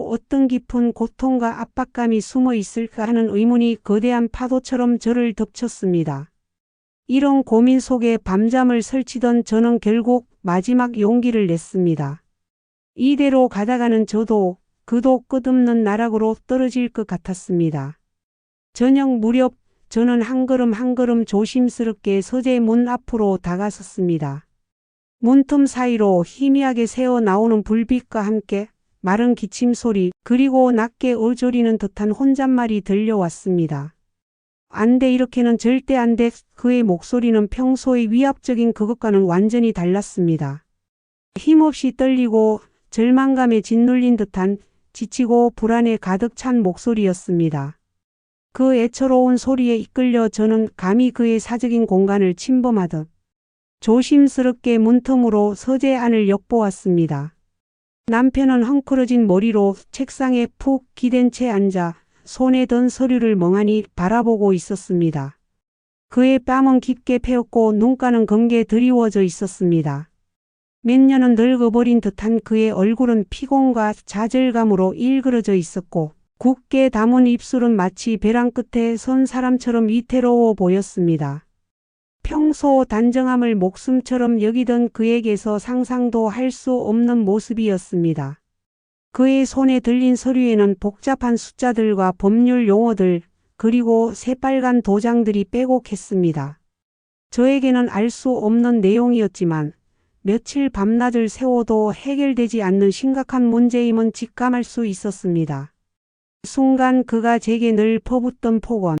어떤 깊은 고통과 압박감이 숨어 있을까 하는 의문이 거대한 파도처럼 저를 덮쳤습니다. 이런 고민 속에 밤잠을 설치던 저는 결국 마지막 용기를 냈습니다. 이대로 가다가는 저도 그도 끝없는 나락으로 떨어질 것 같았습니다. 저녁 무렵 저는 한 걸음 한 걸음 조심스럽게 서재 문 앞으로 다가섰습니다. 문틈 사이로 희미하게 새어 나오는 불빛과 함께 마른 기침 소리 그리고 낮게 어조리는 듯한 혼잣말이 들려왔습니다. 안 돼 이렇게는 절대 안 돼. 그의 목소리는 평소의 위압적인 그것과는 완전히 달랐습니다. 힘없이 떨리고 절망감에 짓눌린 듯한 지치고 불안에 가득 찬 목소리였습니다. 그 애처로운 소리에 이끌려 저는 감히 그의 사적인 공간을 침범하듯 조심스럽게 문틈으로 서재 안을 엿보았습니다. 남편은 헝클어진 머리로 책상에 푹 기댄 채 앉아 손에 든 서류를 멍하니 바라보고 있었습니다. 그의 뺨은 깊게 패였고 눈가는 검게 드리워져 있었습니다. 몇 년은 늙어버린 듯한 그의 얼굴은 피곤과 좌절감으로 일그러져 있었고 굳게 담은 입술은 마치 벼랑 끝에 선 사람처럼 위태로워 보였습니다. 평소 단정함을 목숨처럼 여기던 그에게서 상상도 할 수 없는 모습이었습니다. 그의 손에 들린 서류에는 복잡한 숫자들과 법률 용어들, 그리고 새빨간 도장들이 빼곡했습니다. 저에게는 알 수 없는 내용이었지만 며칠 밤낮을 세워도 해결되지 않는 심각한 문제임은 직감할 수 있었습니다. 순간 그가 제게 늘 퍼붓던 폭언,